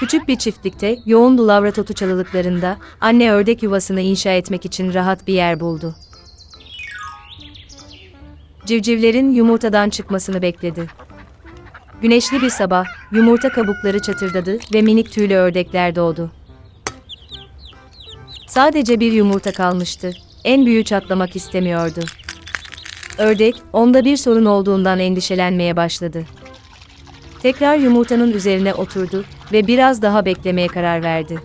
Küçük bir çiftlikte, yoğun lavra çalılıklarında, anne ördek yuvasını inşa etmek için rahat bir yer buldu. Civcivlerin yumurtadan çıkmasını bekledi. Güneşli bir sabah, yumurta kabukları çatırdadı ve minik tüylü ördekler doğdu. Sadece bir yumurta kalmıştı. En büyüğü çatlamak istemiyordu. Ördek, onda bir sorun olduğundan endişelenmeye başladı. Tekrar yumurtanın üzerine oturdu ve biraz daha beklemeye karar verdi.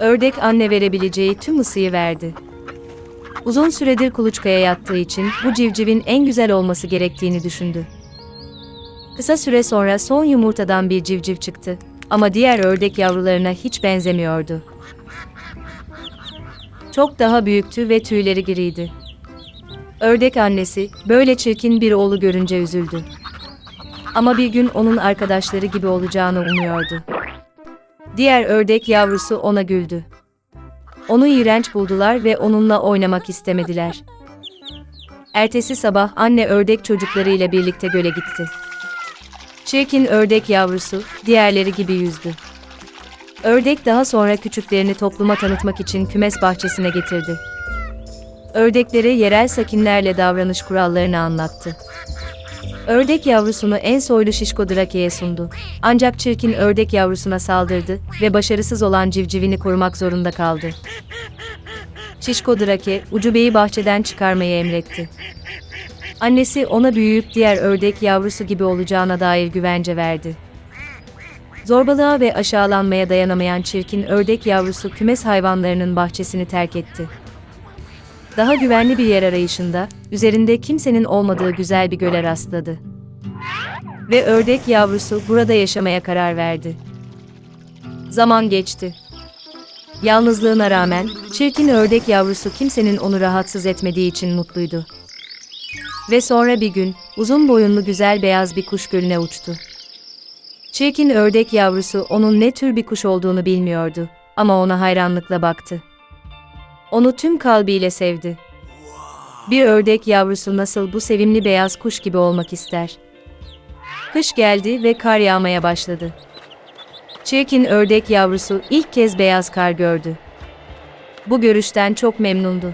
Ördek anne verebileceği tüm ısıyı verdi. Uzun süredir kuluçkaya yattığı için bu civcivin en güzel olması gerektiğini düşündü. Kısa süre sonra son yumurtadan bir civciv çıktı ama diğer ördek yavrularına hiç benzemiyordu. Çok daha büyüktü ve tüyleri giriydi. Ördek annesi böyle çirkin bir oğlu görünce üzüldü. Ama bir gün onun arkadaşları gibi olacağını umuyordu. Diğer ördek yavrusu ona güldü. Onu iğrenç buldular ve onunla oynamak istemediler. Ertesi sabah anne ördek çocuklarıyla birlikte göle gitti. Çirkin ördek yavrusu diğerleri gibi yüzdü. Ördek daha sonra küçüklerini topluma tanıtmak için kümes bahçesine getirdi. Ördeklere yerel sakinlerle davranış kurallarını anlattı. Ördek yavrusunu en soylu şişko Drake'ye sundu. Ancak çirkin ördek yavrusuna saldırdı ve başarısız olan civcivini korumak zorunda kaldı. Şişko Drake, ucubeyi bahçeden çıkarmayı emretti. Annesi ona büyüyüp diğer ördek yavrusu gibi olacağına dair güvence verdi. Zorbalığa ve aşağılanmaya dayanamayan çirkin ördek yavrusu kümes hayvanlarının bahçesini terk etti. Daha güvenli bir yer arayışında, üzerinde kimsenin olmadığı güzel bir göle rastladı. Ve ördek yavrusu burada yaşamaya karar verdi. Zaman geçti. Yalnızlığına rağmen, çirkin ördek yavrusu kimsenin onu rahatsız etmediği için mutluydu. Ve sonra bir gün, uzun boyunlu güzel beyaz bir kuş gölüne uçtu. Çirkin ördek yavrusu onun ne tür bir kuş olduğunu bilmiyordu ama ona hayranlıkla baktı. Onu tüm kalbiyle sevdi. Bir ördek yavrusu nasıl bu sevimli beyaz kuş gibi olmak ister? Kış geldi ve kar yağmaya başladı. Çirkin ördek yavrusu ilk kez beyaz kar gördü. Bu görüşten çok memnundu.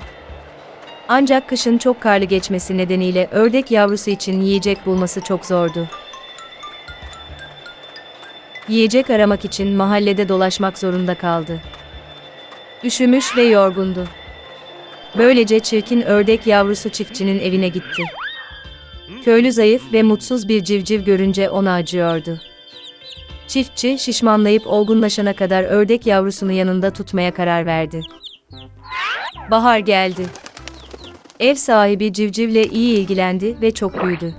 Ancak kışın çok karlı geçmesi nedeniyle ördek yavrusu için yiyecek bulması çok zordu. Yiyecek aramak için mahallede dolaşmak zorunda kaldı. Üşümüş ve yorgundu. Böylece çirkin ördek yavrusu çiftçinin evine gitti. Köylü zayıf ve mutsuz bir civciv görünce ona acıyordu. Çiftçi şişmanlayıp olgunlaşana kadar ördek yavrusunu yanında tutmaya karar verdi. Bahar geldi. Ev sahibi civcivle iyi ilgilendi ve çok büyüdü.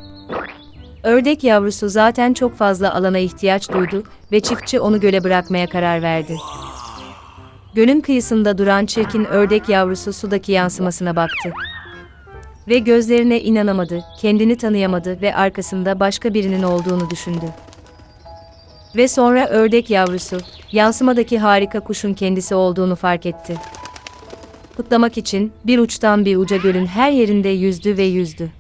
Ördek yavrusu zaten çok fazla alana ihtiyaç duydu ve çiftçi onu göle bırakmaya karar verdi. Gölün kıyısında duran çirkin ördek yavrusu sudaki yansımasına baktı. Ve gözlerine inanamadı, kendini tanıyamadı ve arkasında başka birinin olduğunu düşündü. Ve sonra ördek yavrusu, yansımadaki harika kuşun kendisi olduğunu fark etti. Kutlamak için bir uçtan bir uca gölün her yerinde yüzdü ve yüzdü.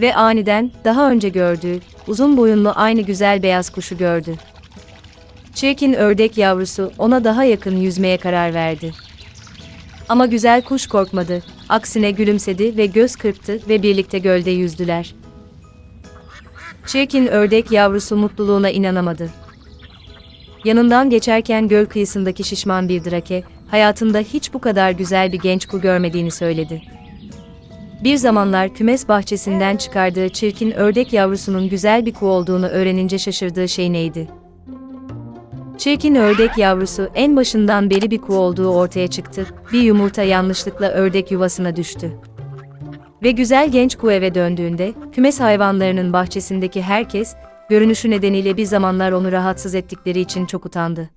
Ve aniden daha önce gördüğü uzun boyunlu aynı güzel beyaz kuşu gördü. Çirkin ördek yavrusu ona daha yakın yüzmeye karar verdi. Ama güzel kuş korkmadı, aksine gülümsedi ve göz kırptı ve birlikte gölde yüzdüler. Çirkin ördek yavrusu mutluluğuna inanamadı. Yanından geçerken göl kıyısındaki şişman bir drake, hayatında hiç bu kadar güzel bir genç ku görmediğini söyledi. Bir zamanlar kümes bahçesinden çıkardığı çirkin ördek yavrusunun güzel bir ku olduğunu öğrenince şaşırdığı şey neydi? Çirkin ördek yavrusu en başından beri bir ku olduğu ortaya çıktı. Bir yumurta yanlışlıkla ördek yuvasına düştü. Ve güzel genç ku eve döndüğünde, kümes hayvanlarının bahçesindeki herkes, görünüşü nedeniyle bir zamanlar onu rahatsız ettikleri için çok utandı.